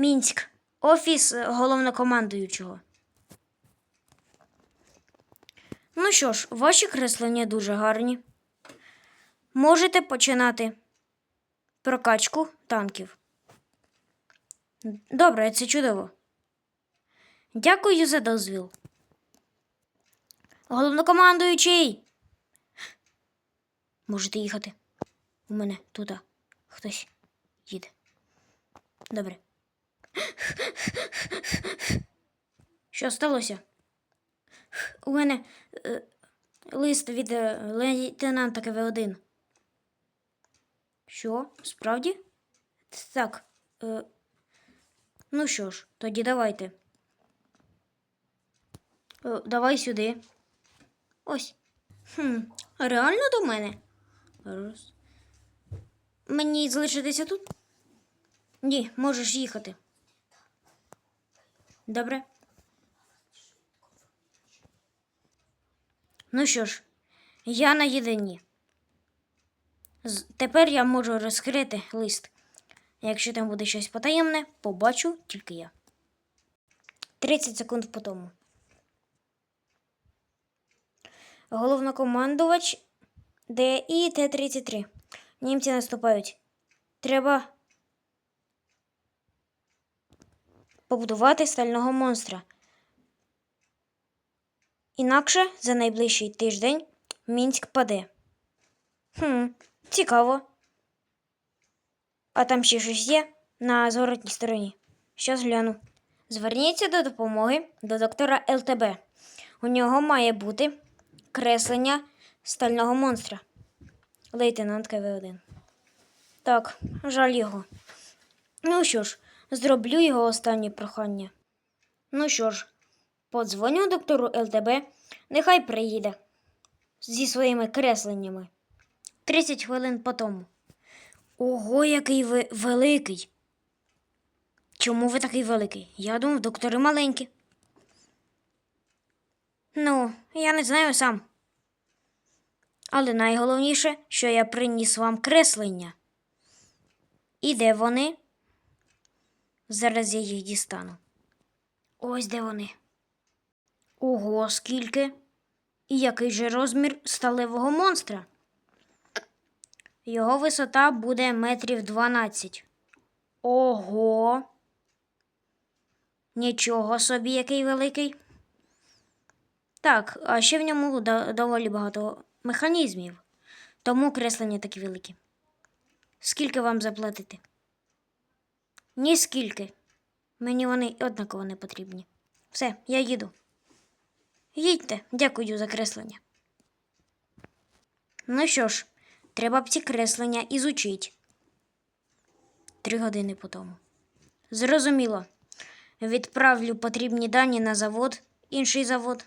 Мінськ, офіс головнокомандуючого. Ну що ж, ваші креслення дуже гарні. Можете починати прокачку танків. Добре, це чудово. Дякую за дозвіл. Головнокомандуючий. Можете їхати. У мене туди хтось їде. Добре. Що сталося? У мене е, лист від е, лейтенанта КВ-1. Що? Справді? Так. Е, ну що ж, тоді давайте. Е, давай сюди. Ось. Хм, реально до мене? Раз. Мені залишитися тут? Ні, можеш їхати. Добре. Ну що ж, я на єдині. Тепер я можу розкрити лист. Якщо там буде щось потаємне, побачу тільки я. 30 секунд по тому. Головнокомандувач ДІ Т-33. Німці наступають. Треба побудувати стального монстра. Інакше за найближчий тиждень Мінськ паде. Хм, цікаво. А там ще щось є на зворотній стороні. Щас гляну. Зверніться до допомоги до доктора ЛТБ. У нього має бути креслення стального монстра. Лейтенант КВ-1. Так, жаль його. Ну що ж, зроблю його останнє прохання. Ну що ж, подзвоню доктору ЛТБ, нехай приїде зі своїми кресленнями. 30 хвилин по тому. Ого, який ви великий. Чому ви такий великий? Я думав, доктори маленькі. Ну, я не знаю сам. Але найголовніше, що я приніс вам креслення. І де вони? Зараз я їх дістану. Ось де вони. Ого, скільки? І який же розмір сталевого монстра? Його висота буде метрів 12. Ого. Нічого собі, який великий. Так, а ще в ньому доволі багато механізмів, тому креслення такі великі. Скільки вам заплатити? Ні скільки. Мені вони однаково не потрібні. Все, я їду. Їдьте, дякую за креслення. Ну що ж, треба б ці креслення ізучить. Три години по тому. Зрозуміло. Відправлю потрібні дані на завод, інший завод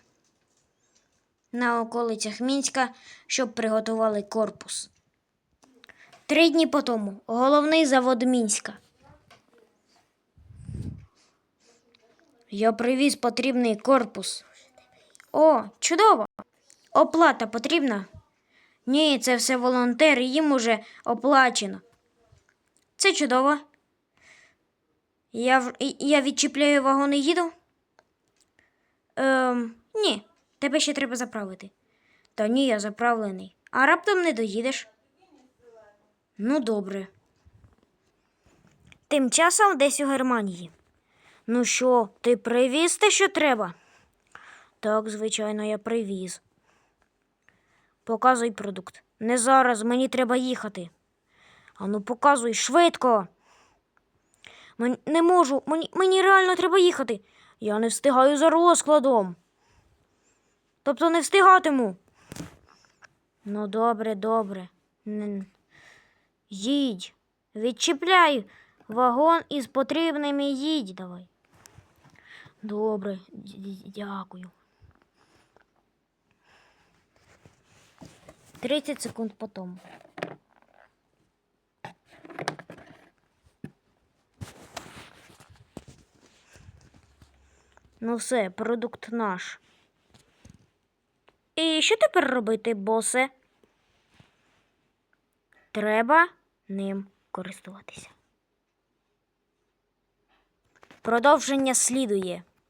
на околицях Мінська, щоб приготували корпус. Три дні по тому. Головний завод Мінська. Я привіз потрібний корпус. О, чудово! Оплата потрібна? Ні, це все волонтери, їм уже оплачено. Це чудово. Я, я відчіпляю вагон і їду? Ем, ні, тебе ще треба заправити. Та ні, я заправлений. А раптом не доїдеш. Ну, добре. Тим часом десь у Германії. Ну що, ти привіз те, що треба? Так, звичайно, я привіз. Показуй продукт. Не зараз, мені треба їхати. Ану, показуй швидко. Мен- не можу, мені, мені реально треба їхати. Я не встигаю за розкладом. Тобто не встигатиму. Ну, добре, добре. Їдь. Відчіпляй вагон із потрібним і їдь давай. Добре, дякую. 30 секунд по тому. Ну все, продукт наш. І що тепер робити, босе? Треба ним користуватися. Продовження слідує.